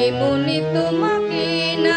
এমনি তোমাকে না